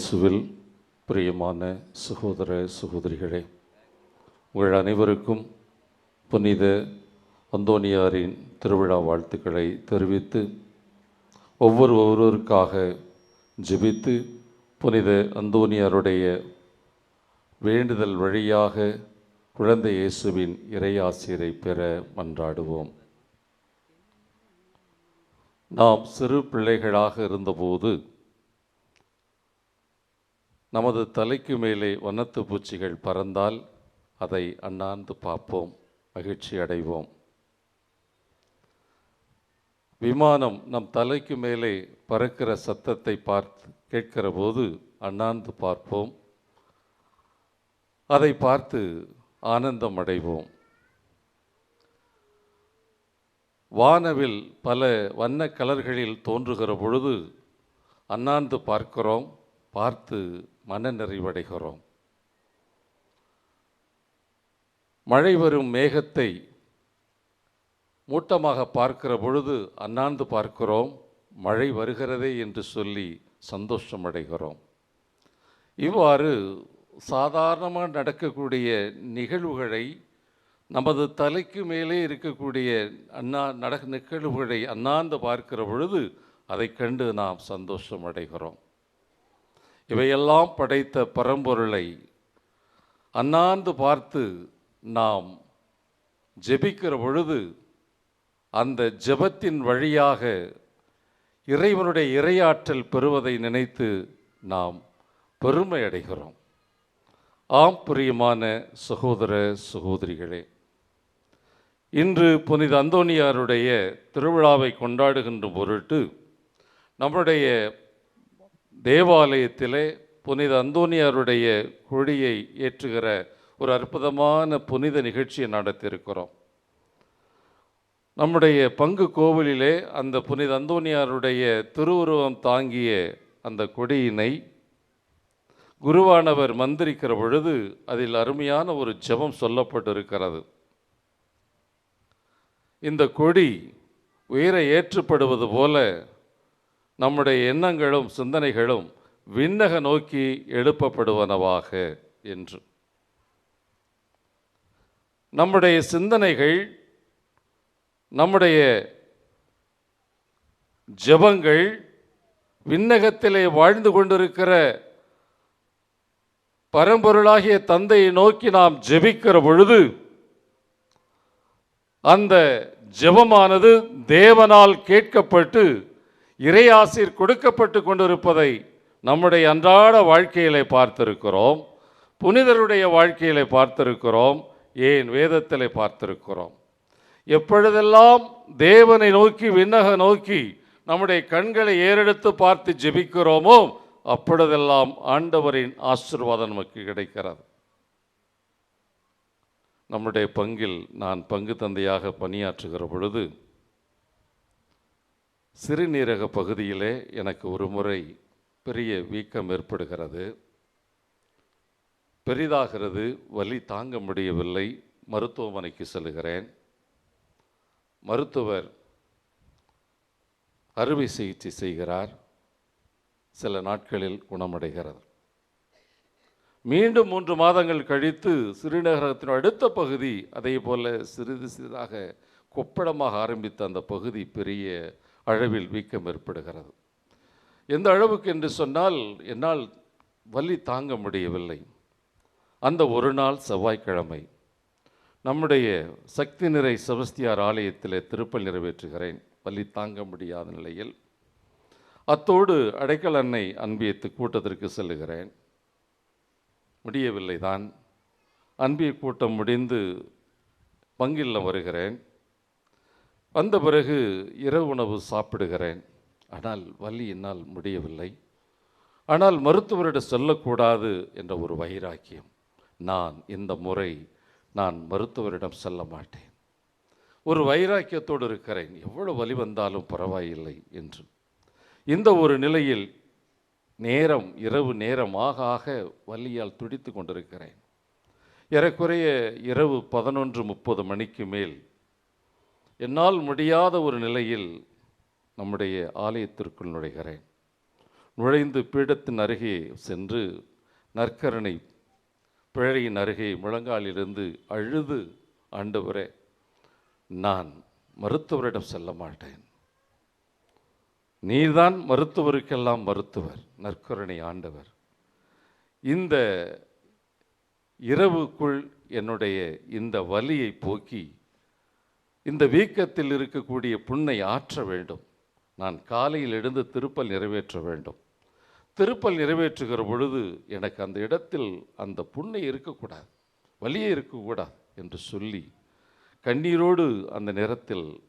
இயேசுவில் பிரியமான சகோதர சகோதரிகளே உங்கள் அனைவருக்கும் புனித அந்தோனியாரின் திருவிழா வாழ்த்துக்களை தெரிவித்து ஒவ்வொரு ஒவ்வொருவருக்காக ஜெபித்து புனித அந்தோனியாருடைய வேண்டுதல் வழியாக குழந்தை இயேசுவின் இறையாசிரை பெற மன்றாடுவோம். நாம் சிறு பிள்ளைகளாக இருந்தபோது நமது தலைக்கு மேலே வண்ணத்து பூச்சிகள் பறந்தால் அதை அண்ணாந்து பார்ப்போம் மகிழ்ச்சி அடைவோம். விமானம் நம் தலைக்கு மேலே பறக்கிற சத்தத்தை பார்த்து கேட்கிற போது அண்ணாந்து பார்ப்போம். அதை பார்த்து ஆனந்தம் அடைவோம். வானவில் பல வண்ண கலர்களில் தோன்றுகிற பொழுது அண்ணாந்து பார்க்கிறோம். பார்த்து மன நிறைவடைகிறோம். மழை வரும் மேகத்தை மூட்டமாக பார்க்கிற பொழுது அண்ணாந்து பார்க்கிறோம் மழை வருகிறதே என்று சொல்லி சந்தோஷம் அடைகிறோம் இவ்வாறு சாதாரணமாக நடக்கக்கூடிய நிகழ்வுகளை நமது தலைக்கு மேலே இருக்கக்கூடிய அண்ணா நட நிகழ்வுகளை அண்ணாந்து பார்க்கிற பொழுது அதை கண்டு நாம் சந்தோஷம் அடைகிறோம் இவையெல்லாம் படைத்த பரம்பொருளை அண்ணாந்து பார்த்து நாம் ஜெபிக்கிற பொழுது அந்த ஜெபத்தின் வழியாக இறைவனுடைய இறையாற்றல் பெறுவதை நினைத்து நாம் பெருமை அடைகிறோம் ஆம் பிரியமான சகோதர சகோதரிகளே இன்று புனித அந்தோனியாருடைய திருவிழாவை கொண்டாடுகின்ற பொருட்டு நம்முடைய தேவாலயத்திலே புனித அந்தோனியாருடைய கொடியை ஏற்றுகிற ஒரு அற்புதமான புனித நிகழ்ச்சியை நடத்தியிருக்கிறோம். நம்முடைய பங்கு கோவிலிலே அந்த புனித அந்தோனியாருடைய திருவுருவம் தாங்கிய அந்த கொடியினை குருவானவர் மந்திரிக்கிற பொழுது அதில் அருமையான ஒரு ஜெபம் சொல்லப்பட்டிருக்கிறது. இந்த கொடி உயிரை ஏற்றுப்படுவது போல நம்முடைய எண்ணங்களும் சிந்தனைகளும் விண்ணக நோக்கி எழுப்பப்படுவனவாக என்று. நம்முடைய சிந்தனைகள் நம்முடைய ஜெபங்கள் விண்ணகத்திலே வாழ்ந்து கொண்டிருக்கிற பரம்பொருளாகிய தந்தையை நோக்கி நாம் ஜெபிக்கிற பொழுது அந்த ஜெபமானது தேவனால் கேட்கப்பட்டு இறையாசிர் கொடுக்கப்பட்டு கொண்டிருப்பதை நம்முடைய அன்றாட வாழ்க்கையிலே பார்த்திருக்கிறோம். புனிதருடைய வாழ்க்கையிலே பார்த்திருக்கிறோம். ஏன் வேதத்திலே பார்த்திருக்கிறோம். எப்பொழுதெல்லாம் தேவனை நோக்கி விண்ணக நோக்கி நம்முடைய கண்களை ஏறெடுத்து பார்த்து ஜெபிக்கிறோமோ அப்பொழுதெல்லாம் ஆண்டவரின் ஆசிர்வாதம் நமக்கு கிடைக்கிறது. நம்முடைய பங்கில் நான் பங்கு தந்தையாக பணியாற்றுகிற பொழுது சிறுநீரக பகுதியிலே எனக்கு ஒரு முறை பெரிய வீக்கம் ஏற்படுகிறது. பெரிதாகிறது வலி தாங்க முடியவில்லை மருத்துவமனைக்கு செல்கிறேன். மருத்துவர் அறுவை சிகிச்சை செய்கிறார். சில நாட்களில் குணமடைகிறது. மீண்டும் மூன்று மாதங்கள் கழித்து சிறுநகரத்தின் அடுத்த பகுதி அதே போல் சிறிது சிறிதாக கொப்படமாக ஆரம்பித்த அந்த பகுதி பெரிய அளவில் வீக்கம் ஏற்படுகிறது. எந்த அளவுக்கு என்று சொன்னால் என்னால் வலி தாங்க முடியவில்லை. அந்த ஒரு நாள் செவ்வாய்க்கிழமை. நம்முடைய சக்தி நிறை செபஸ்தியார் ஆலயத்தில் திருப்பல் நிறைவேற்றுகிறேன். வலி தாங்க முடியாத நிலையில். அத்தோடு அடைக்கல் அன்னை அன்பியத்து கூட்டத்திற்கு செல்லுகிறேன். முடியவில்லை தான் அன்பிய கூட்டம் முடிந்து பங்கில் வருகிறேன். வந்த பிறகு இரவு உணவு சாப்பிடுகிறேன். ஆனால் வலி என்னால் முடியவில்லை. ஆனால் மருத்துவரிடம் செல்லக்கூடாது என்ற ஒரு வைராக்கியம். நான் இந்த முறை நான் மருத்துவரிடம் செல்ல மாட்டேன். ஒரு வைராக்கியத்தோடு இருக்கிறேன். எவ்வளவு வலி வந்தாலும் பரவாயில்லை என்று. இந்த ஒரு நிலையில் நேரம் இரவு நேரம் ஆக ஆக வலியால் துடித்து கொண்டிருக்கிறேன். ஏறக்குறைய இரவு பதினொன்று முப்பது மணிக்கு மேல் என்னால் முடியாத ஒரு நிலையில் நம்முடைய ஆலயத்திற்குள் நுழைகிறேன். நுழைந்து பீடத்தின் அருகே சென்று நற்கரணை பிழையின் அருகே முழங்காலிலிருந்து அழுது ஆண்டவரே நான் மருத்துவரிடம் செல்ல மாட்டேன். நீர்தான் மருத்துவருக்கெல்லாம் மருத்துவர் நற்கருணை ஆண்டவர். இந்த இரவுக்குள் என்னுடைய இந்த வலியை போக்கி இந்த வீக்கத்தில் இருக்கக்கூடிய புண்ணை ஆற்ற வேண்டும். நான் காலையில் எழுந்து திருப்பல் நிறைவேற்ற வேண்டும். திருப்பல் நிறைவேற்றுகிற பொழுது எனக்கு அந்த இடத்தில் அந்த புண்ணை இருக்கக்கூடாது வலியே இருக்கக்கூடாது என்று சொல்லி கண்ணீரோடு அந்த நேரத்தில்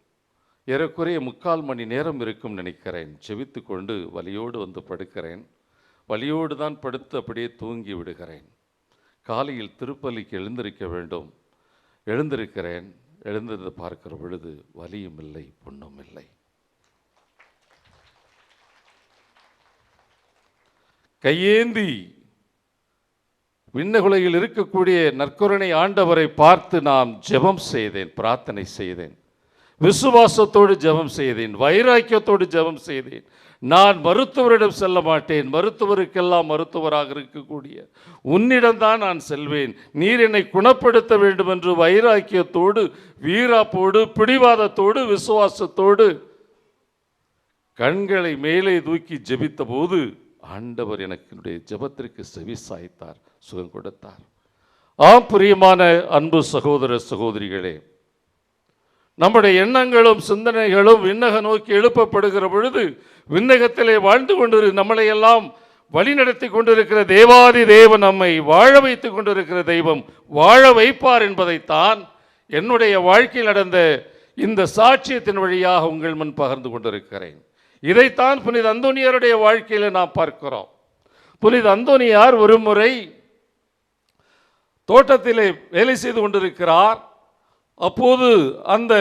ஏறக்குறைய முக்கால் மணி நேரம் இருக்கும் நினைக்கிறேன். செவித்து கொண்டு வலியோடு வந்து படுக்கிறேன். வலியோடு தான் படுத்து அப்படியே தூங்கி விடுகிறேன். காலையில் திருப்பலிக்கு எழுந்திருக்க வேண்டும். எழுந்திருக்கிறேன். எழுந்திருந்து பார்க்கிற பொழுது வலியும் இல்லை புண்ணும் இல்லை. கையேந்தி விண்ணகுலையில் இருக்கக்கூடிய நற்கருணை ஆண்டவரை பார்த்து நாம் ஜெபம் செய்தேன் பிரார்த்தனை செய்தேன். விசுவாசத்தோடு ஜெபம் செய்தேன் வைராக்கியத்தோடு ஜெபம் செய்தேன். நான் மருத்துவரிடம் செல்ல மாட்டேன் மருத்துவருக்கெல்லாம் மருத்துவராக இருக்கக்கூடிய உன்னிடம்தான் நான் செல்வேன். நீர் என்னை குணப்படுத்த வேண்டும் என்று வைராக்கியத்தோடு வீராப்போடு பிடிவாதத்தோடு விசுவாசத்தோடு கண்களை மேலே தூக்கி ஜெபித்த போது ஆண்டவர் எனக்கு என்னுடைய ஜெபத்திற்கு செவி சாய்த்தார் சுகம் கொடுத்தார். ஆம் பிரியமான அன்பு சகோதர சகோதரிகளே நம்முடைய எண்ணங்களும் சிந்தனைகளும் விண்ணக நோக்கி எழுப்பப்படுகிற பொழுது விண்ணகத்திலே வாழ்ந்து கொண்டிரு நம்மளை எல்லாம் வழிநடத்தி கொண்டிருக்கிற தேவாதி தேவன் நம்மை வாழ வைத்துக் கொண்டிருக்கிற தெய்வம். வாழ வைப்பார் என்பதைத்தான் என்னுடைய வாழ்க்கையில் நடந்த இந்த சாட்சியத்தின் வழியாக உங்கள் முன் பகிர்ந்து கொண்டிருக்கிறேன். இதைத்தான் புனித அந்தோனியாருடைய வாழ்க்கையில் நாம் பார்க்கிறோம். புனித அந்தோனியார் ஒரு முறை தோட்டத்திலே வேலை செய்து கொண்டிருக்கிறார். அப்போது அந்த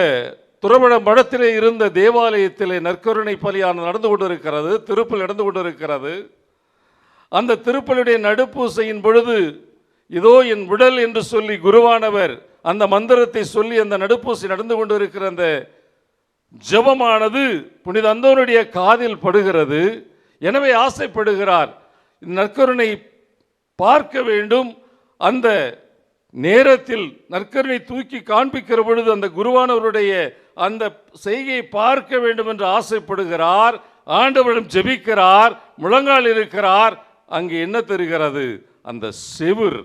துறவட மடத்திலே இருந்த தேவாலயத்திலே நற்கருணை பலியான நடந்து கொண்டிருக்கிறது திருப்பல் நடந்து கொண்டிருக்கிறது. அந்த திருப்பலுடைய நடுப்பூசையின் பொழுது இதோ என் உடல் என்று சொல்லி குருவானவர் அந்த மந்திரத்தை சொல்லி அந்த நடுப்பூசி நடந்து கொண்டிருக்கிற அந்த ஜபமானது புனித அந்தோனுடைய காதில் படுகிறது. எனவே ஆசைப்படுகிறார் நற்கருணை பார்க்க வேண்டும். அந்த நேரத்தில் நற்கருணை தூக்கி காண்பிக்கிற பொழுது அந்த குருவானவருடைய அந்த செய்கையை பார்க்க வேண்டும் என்று ஆசைப்படுகிறார் ஆண்டவரிடம் ஜெபிக்கிறார் முழங்கால் இருக்கிறார். அங்கே என்ன தெரிகிறது? அந்த செவிர்.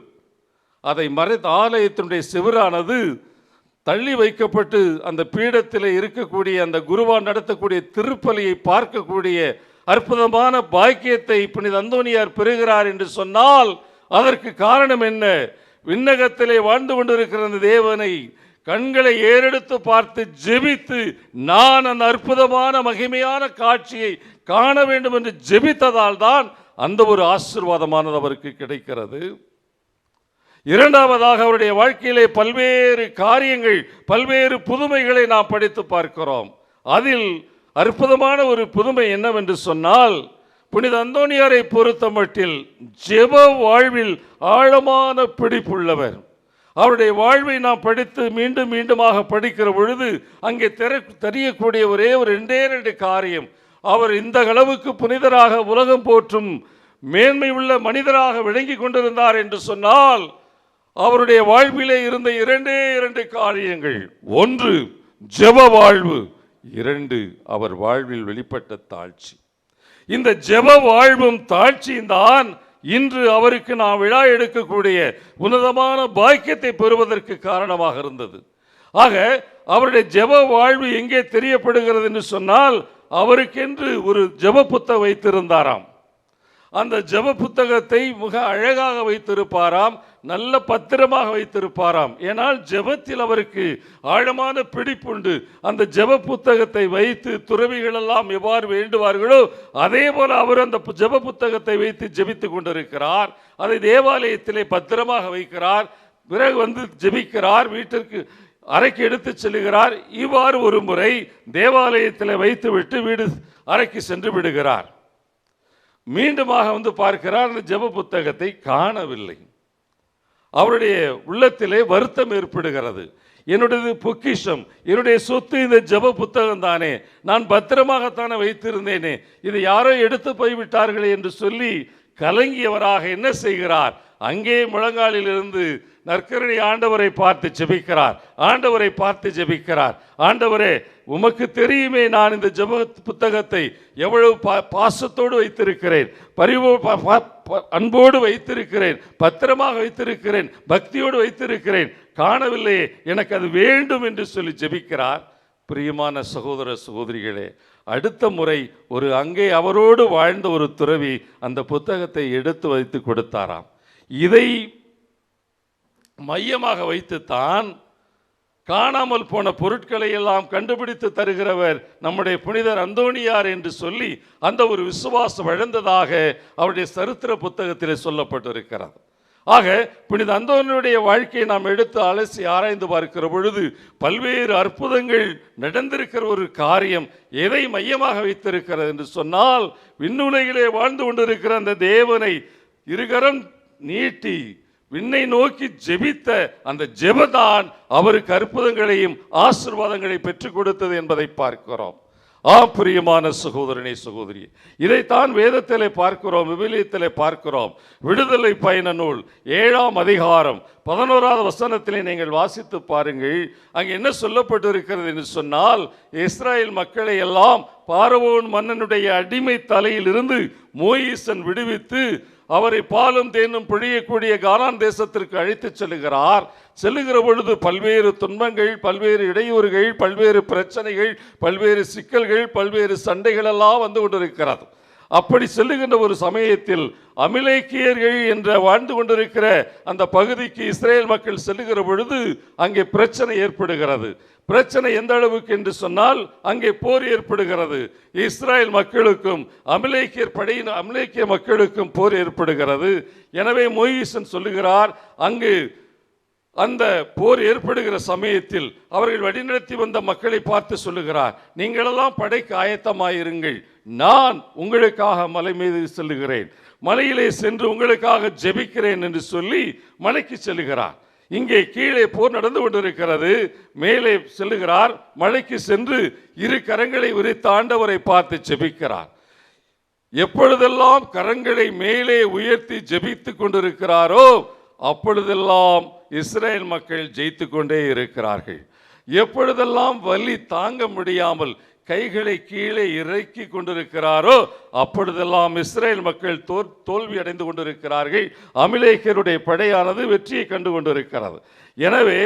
அதை மறைத்த ஆலயத்தினுடைய செவிரானது தள்ளி வைக்கப்பட்டு அந்த பீடத்தில் இருக்கக்கூடிய அந்த குருவான் நடத்தக்கூடிய திருப்பலியை பார்க்கக்கூடிய அற்புதமான பாக்கியத்தை புனித அந்தோனியார் பெறுகிறார் என்று சொன்னால் அதற்கு காரணம் என்ன? விண்ணகத்திலே வாழ்ந்து கொண்டிருக்கிற அந்த தேவனை கண்களை ஏறெடுத்து பார்த்து ஜெபித்து நான் அந்த அற்புதமான மகிமையான காட்சியை காண வேண்டும் என்று ஜெபித்ததால் தான் அந்த ஒரு ஆசீர்வாதமானது அவருக்கு கிடைக்கிறது. இரண்டாவதாக அவருடைய வாழ்க்கையிலே பல்வேறு காரியங்கள் பல்வேறு புதுமைகளை நாம் படித்து பார்க்கிறோம். அதில் அற்புதமான ஒரு புதுமை என்னவென்று சொன்னால் புனித அந்தோனியாரை பொறுத்த மட்டில் ஜெப வாழ்வில் ஆழமான பிடிப்புள்ளவர். அவருடைய வாழ்வை நாம் படித்து மீண்டும் மீண்டுமாக படிக்கிற பொழுது அங்கே தெர தெரியக்கூடிய ஒரே ஒரு ரெண்டே ரெண்டு காரியம். அவர் இந்த அளவுக்கு புனிதராக உலகம் போற்றும் மேன்மை உள்ள மனிதராக விளங்கி கொண்டிருந்தார் என்று சொன்னால் அவருடைய வாழ்விலே இருந்த இரண்டே இரண்டு காரியங்கள். ஒன்று ஜெப வாழ்வு. இரண்டு அவர் வாழ்வில் வெளிப்பட்ட தாழ்ச்சி. இந்த ஜெப வாழ்வும் தாழ்ச்சியும் தான் இன்று அவருக்கு நாம் விழா எடுக்கக்கூடிய உன்னதமான பாக்கியத்தை பெறுவதற்கு காரணமாக இருந்தது. ஆக அவருடைய ஜெப வாழ்வு எங்கே தெரியப்படுகிறது என்று சொன்னால் அவருக்கென்று ஒரு ஜெப புத்தகம் வைத்திருந்தாராம். அந்த ஜெப புத்தகத்தை மிக அழகாக வைத்திருப்பாராம். நல்ல பத்திரமாக வைத்திருப்பாராம். ஏனால் ஜெபத்தில் அவருக்கு ஆழமான பிடிப்புண்டு. அந்த ஜெப புத்தகத்தை வைத்து துறவிகளெல்லாம் எவ்வாறு வேண்டுவார்களோ அதே போல அவர் அந்த ஜெப புத்தகத்தை வைத்து ஜெபித்து கொண்டிருக்கிறார். அதை தேவாலயத்திலே பத்திரமாக வைக்கிறார். பிறகு வந்து ஜெபிக்கிறார். வீட்டிற்கு அறைக்கு எடுத்து செல்கிறார். இவ்வாறு ஒரு முறை தேவாலயத்தில் வைத்துவிட்டு வீடு அறைக்கு சென்று விடுகிறார். மீண்டுமாக வந்து பார்க்கிறார். அந்த ஜெப புத்தகத்தை காணவில்லை. அவருடைய உள்ளத்திலே வருத்தம் ஏற்படுகிறது. என்னுடையது பொக்கிஷம். என்னுடைய சொத்து இந்த ஜெப புத்தகம் தானே. நான் பத்திரமாகத்தானே வைத்திருந்தேனே. இதை யாரோ எடுத்து போய்விட்டார்களே என்று சொல்லி கலங்கியவராக என்ன செய்கிறார்? அங்கே முழங்காலிலிருந்து நற்கரணி ஆண்டவரை பார்த்து ஜெபிக்கிறார். ஆண்டவரை பார்த்து ஜெபிக்கிறார். ஆண்டவரே உமக்கு தெரியுமே நான் இந்த ஜெப புத்தகத்தை எவ்வளவு பா பாசத்தோடு வைத்திருக்கிறேன். பரிவோ ப- அன்போடு வைத்திருக்கிறேன். பத்திரமாக வைத்திருக்கிறேன். பக்தியோடு வைத்திருக்கிறேன். காணவில்லையே எனக்கு அது வேண்டும் என்று சொல்லி ஜெபிக்கிறார். பிரியமான சகோதர சகோதரிகளே அடுத்த முறை ஒரு அங்கே அவரோடு வாழ்ந்த ஒரு துறவி அந்த புத்தகத்தை எடுத்து வைத்து கொடுத்தாராம். இதை மையமாக வைத்துத்தான் காணாமல் போன பொருட்களை எல்லாம் கண்டுபிடித்து தருகிறவர் நம்முடைய புனிதர் அந்தோணியார் என்று சொல்லி அந்த ஒரு விசுவாசம் வழந்ததாக அவருடைய சரித்திர புத்தகத்தில் சொல்லப்பட்டிருக்கிறது. ஆக புனித அந்தோனியுடைய வாழ்க்கையை நாம் எடுத்து அலசி ஆராய்ந்து பார்க்கிற பொழுது பல்வேறு அற்புதங்கள் நடந்திருக்கிற ஒரு காரியம் எதை மையமாக வைத்திருக்கிறது என்று சொன்னால் விண்ணுலகிலே வாழ்ந்து கொண்டிருக்கிற அந்த தேவனை இருகரம் நீட்டி விண்ணை நோக்கி ஜெபித்த அந்த ஜெபதான் அவருக்கு அற்புதங்களையும் ஆசிர்வாதங்களை பெற்றுக் கொடுத்தது என்பதை பார்க்கிறோம். ஆ பிரியமான சகோதரனே சகோதரி. இதைத்தான் வேதத்திலே பார்க்கிறோம் விவிலியத்திலே பார்க்கிறோம். விடுதலை பயண நூல் ஏழாம் அதிகாரம் பதினோராவது வசனத்திலே நீங்கள் வாசித்து பாருங்கள். அங்கே என்ன சொல்லப்பட்டிருக்கிறது என்று சொன்னால் இஸ்ராயேல் மக்களை எல்லாம் பார்வோன் மன்னனுடைய அடிமை தலையிலிருந்து மோயிசன் விடுவித்து அவரை பாலும் தேனும் பிழியக்கூடிய கானான் தேசத்திற்கு அழைத்துச் செல்லுகிறார் செல்லுகிற பொழுது பல்வேறு துன்பங்கள் பல்வேறு இடையூறுகள் பல்வேறு பிரச்சனைகள் பல்வேறு சிக்கல்கள் பல்வேறு சண்டைகள் எல்லாம் வந்து கொண்டிருக்கிறது. அப்படி செல்லுகின்ற ஒரு சமயத்தில் அமிலேக்கியர்கள் என்ற வாழ்ந்து கொண்டிருக்கிற அந்த பகுதிக்கு இஸ்ரேல் மக்கள் செல்லுகிற பொழுது அங்கே பிரச்சனை ஏற்படுகிறது. பிரச்சனை எந்த அளவுக்கு என்று சொன்னால் அங்கே போர் ஏற்படுகிறது. இஸ்ரேல் மக்களுக்கும் அமிலேக்கியர் படையின் அமிலேக்கிய மக்களுக்கும் போர் ஏற்படுகிறது. எனவே மொயிசன் சொல்லுகிறார் அங்கு அந்த போர் ஏற்படுகிற சமயத்தில் அவர்கள் வழிநடத்தி வந்த மக்களை பார்த்து சொல்லுகிறார் நீங்களெல்லாம் படைக்கு ஆயத்தமாயிருங்கள். நான் உங்களுக்காக மலை மீது செல்லுகிறேன். மலையிலே சென்று உங்களுக்காக ஜெபிக்கிறேன் என்று சொல்லி மலைக்கு செல்லுகிறார். இங்கே கீழே போர் நடந்து கொண்டிருக்கிறது. மேலே செல்லுகிறார். மலைக்கு சென்று இரு கரங்களை விரித்த ஆண்டவரை பார்த்து ஜெபிக்கிறார். எப்பொழுதெல்லாம் கரங்களை மேலே உயர்த்தி ஜெபித்து கொண்டிருக்கிறாரோ அப்பொழுதெல்லாம் இஸ்ரேல் மக்கள் ஜெயித்து கொண்டே இருக்கிறார்கள். எப்பொழுதெல்லாம் வலி தாங்க முடியாமல் கைகளை கீழே இறக்கி கொண்டிருக்கிறாரோ அப்பொழுதெல்லாம் இஸ்ரேல் மக்கள் தோல் தோல்வி அடைந்து கொண்டிருக்கிறார்கள். அமிலேக்கருடைய படையானது வெற்றியை கண்டு கொண்டிருக்கிறது. எனவே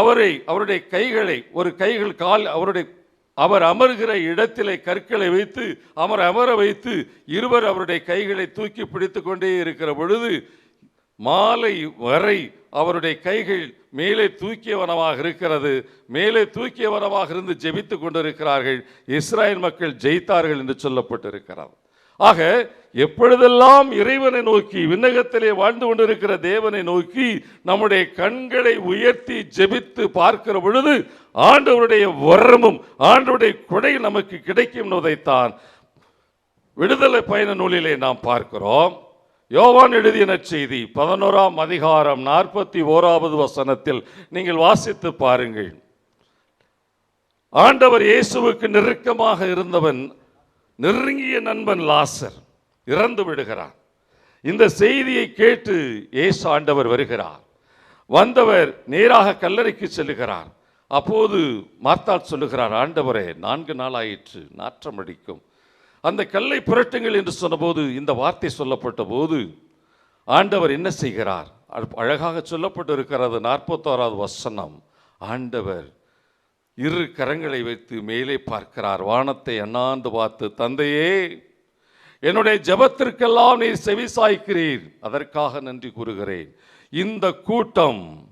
அவரை அவருடைய கைகளை ஒரு கைகள் கால் அவருடைய அவர் அமர்கிற இடத்திலே கற்களை வைத்து அவர் அமர வைத்து இருவர் அவருடைய கைகளை தூக்கி பிடித்து கொண்டே இருக்கிற பொழுது மாலை வரை அவருடைய கைகள் மேலே தூக்கியவனமாக இருக்கிறது. மேலே தூக்கியவனமாக இருந்து ஜெபித்து கொண்டிருக்கிறார்கள். இஸ்ராயல் மக்கள் ஜெயித்தார்கள் என்று சொல்லப்பட்டிருக்கிறார் ஆக எப்பொழுதெல்லாம் இறைவனை நோக்கி விண்ணகத்திலே வாழ்ந்து கொண்டிருக்கிற தேவனை நோக்கி நம்முடைய கண்களை உயர்த்தி ஜெபித்து பார்க்கிற பொழுது ஆண்டவருடைய வரமும் ஆண்டவருடைய கொடை நமக்கு கிடைக்கும் என்பதைத்தான் விடுதலை பயண நூலிலே நாம் பார்க்கிறோம். யோவான் எழுதிய நற்செய்தி பதினோராம் அதிகாரம் நாற்பத்தி ஓராவது வசனத்தில் நீங்கள் வாசித்து பாருங்கள். ஆண்டவர் இயேசுவுக்கு நெருக்கமாக இருந்தவன் நெருங்கிய நண்பன் லாசர் இறந்து விடுகிறான். இந்த செய்தியை கேட்டு இயேசு ஆண்டவர் வருகிறார். வந்தவர் நேராக கல்லறைக்கு செல்லுகிறார் அப்போது மார்த்தால் சொல்லுகிறார் ஆண்டவரே நான்கு நாளாயிற்று நாற்றம் அடிக்கும் அந்த கல்லை புரட்டுங்கள் என்று சொன்னபோது இந்த வார்த்தை சொல்லப்பட்ட போது ஆண்டவர் என்ன செய்கிறார்? அழ- அழகாக சொல்லப்பட்டிருக்கிறது நாற்பத்தோராவது வசனம். ஆண்டவர் இரு கரங்களை வைத்து மேலே பார்க்கிறார். வானத்தை அண்ணாந்து பார்த்து தந்தையே என்னுடைய ஜெபத்திற்கெல்லாம் நீர் செவி சாய்க்கிறீர் அதற்காக நன்றி கூறுகிறேன். இந்த கூட்டம்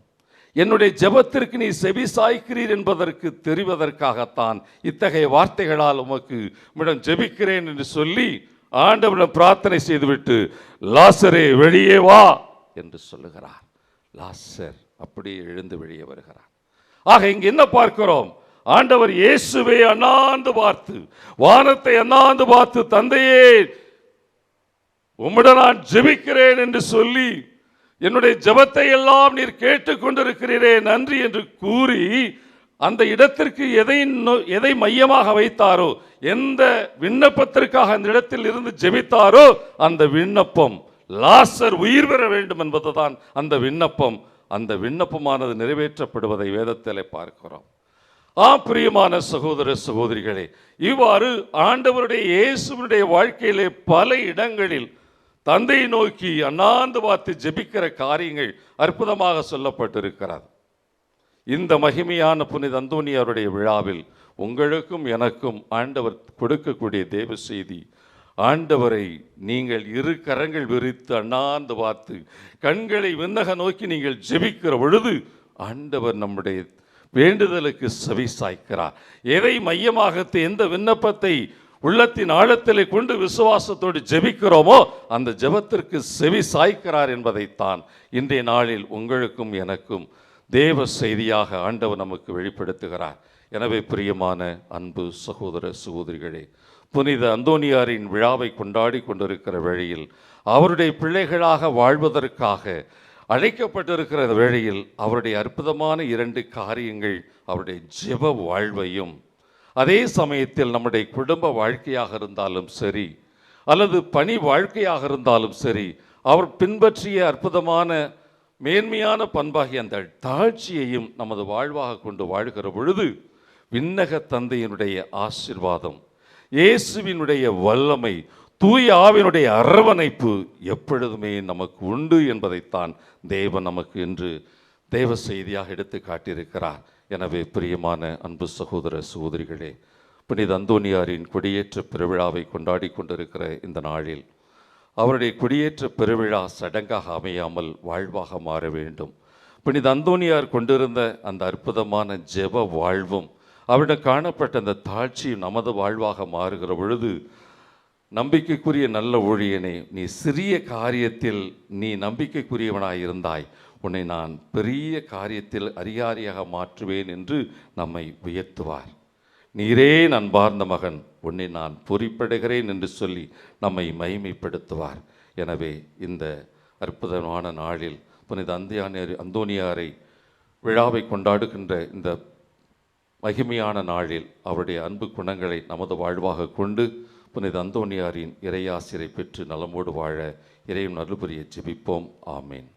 என்னுடைய ஜெபத்திற்கு நீ செவி சாய்க்கிறீர் என்பதற்கு தெரிவதற்காகத்தான் இத்தகைய வார்த்தைகளால் உமக்கு உம்மிடம் ஜெபிக்கிறேன் என்று சொல்லி ஆண்டவரிடம் பிரார்த்தனை செய்துவிட்டு லாசரே வெளியே வா! என்று சொல்லுகிறார். லாசர் அப்படியே எழுந்து வெளியே வருகிறார். ஆக இங்கு என்ன பார்க்கிறோம்? ஆண்டவர் இயேசுவை அண்ணாந்து பார்த்து வானத்தை அண்ணாந்து பார்த்து தந்தையே உம்மிடம் நான் ஜெபிக்கிறேன் என்று சொல்லி என்னுடைய ஜபத்தை எல்லாம் நீர் கேட்டுக்கொண்டிருக்கிறீரே நன்றி என்று கூறி அந்த இடத்திற்கு எதை நோ- எதை மையமாக வைத்தாரோ எந்த விண்ணப்பத்திற்காக அந்த இடத்தில் இருந்து ஜெபித்தாரோ அந்த விண்ணப்பம் லாசர் உயிர் பெற வேண்டும் என்பதுதான் அந்த விண்ணப்பம். அந்த விண்ணப்பமானது நிறைவேற்றப்படுவதை வேதத்திலே பார்க்கிறோம். ஆ பிரியமான சகோதர சகோதரிகளே இவ்வாறு ஆண்டவருடைய இயேசுவனுடைய வாழ்க்கையிலே பல இடங்களில் தந்தையை நோக்கி அண்ணாந்து பார்த்து ஜெபிக்கிற காரியங்கள் அற்புதமாக சொல்லப்பட்டிருக்கிறது. இந்த மகிமையான புனித அந்தோனியாருடைய விழாவில் உங்களுக்கும் எனக்கும் ஆண்டவர் கொடுக்கக்கூடிய தேவ செய்தி ஆண்டவரை நீங்கள் இரு கரங்கள் விரித்து அண்ணாந்து பார்த்து கண்களை விண்ணக நோக்கி நீங்கள் ஜெபிக்கிற பொழுது ஆண்டவர் நம்முடைய வேண்டுதலுக்கு செவி சாய்க்கிறார். எதை மையமாக எந்த விண்ணப்பத்தை உள்ளத்தின் ஆழத்திலே கொண்டு விசுவாசத்தோடு ஜெபிக்கிறோமோ அந்த ஜெபத்திற்கு செவி சாய்க்கிறார் என்பதைத்தான் இன்றைய நாளில் உங்களுக்கும் எனக்கும் தேவ செய்தியாக ஆண்டவர் நமக்கு வெளிப்படுத்துகிறார். எனவே பிரியமான அன்பு சகோதர சகோதரிகளே புனித அந்தோனியாரின் விழாவை கொண்டாடி கொண்டிருக்கிற வேளையில் அவருடைய பிள்ளைகளாக வாழ்வதற்காக அழைக்கப்பட்டிருக்கிற வேளையில் அவருடைய அற்புதமான இரண்டு காரியங்கள் அவருடைய ஜெப வாழ்வையும் அதே சமயத்தில் நம்முடைய குடும்ப வாழ்க்கையாக இருந்தாலும் சரி அல்லது பணி வாழ்க்கையாக இருந்தாலும் சரி அவர் பின்பற்றிய அற்புதமான மேன்மையான பண்பாகிய அந்த தாழ்ச்சியையும் நமது வாழ்வாக கொண்டு வாழ்கிற பொழுது விண்ணக தந்தையினுடைய ஆசிர்வாதம் இயேசுவினுடைய வல்லமை தூய ஆவினுடைய அரவணைப்பு எப்பொழுதுமே நமக்கு உண்டு என்பதைத்தான் தேவன் நமக்கு இன்று தேவ செய்தியாக எடுத்து காட்டியிருக்கிறார். எனவே பிரியமான அன்பு சகோதர சகோதரிகளே புனித அந்தோனியாரின் கொடியேற்ற பெருவிழாவை கொண்டாடி கொண்டிருக்கிற இந்த நாளில் அவருடைய குடியேற்ற பெருவிழா சடங்காக அமையாமல் வாழ்வாக மாற வேண்டும். புனித அந்தோனியார் கொண்டிருந்த அந்த அற்புதமான ஜெப வாழ்வும் அவரிடம் காணப்பட்ட அந்த தாழ்ச்சியும் நமது வாழ்வாக மாறுகிற பொழுது நம்பிக்கைக்குரிய நல்ல ஊழியனை நீ சிறிய காரியத்தில் நீ நம்பிக்கைக்குரியவனாய் இருந்தாய் உன்னை நான் பெரிய காரியத்தில் அதிகாரியாக மாற்றுவேன் என்று நம்மை உயர்த்துவார் நீரே நண்பார்ந்த மகன் உன்னை நான் பொறிப்படுகிறேன் என்று சொல்லி நம்மை மகிமைப்படுத்துவார். எனவே இந்த அற்புதமான நாளில் புனித அந்தியானியர் அந்தோனியாரை விழாவை கொண்டாடுகின்ற இந்த மகிமையான நாளில் அவருடைய அன்பு குணங்களை நமது வாழ்வாக கொண்டு புனித அந்தோனியாரின் இறையாசிரை பெற்று நலமோடு வாழ இறையும் நல்புரிய ஜெபிப்போம். ஆமேன்.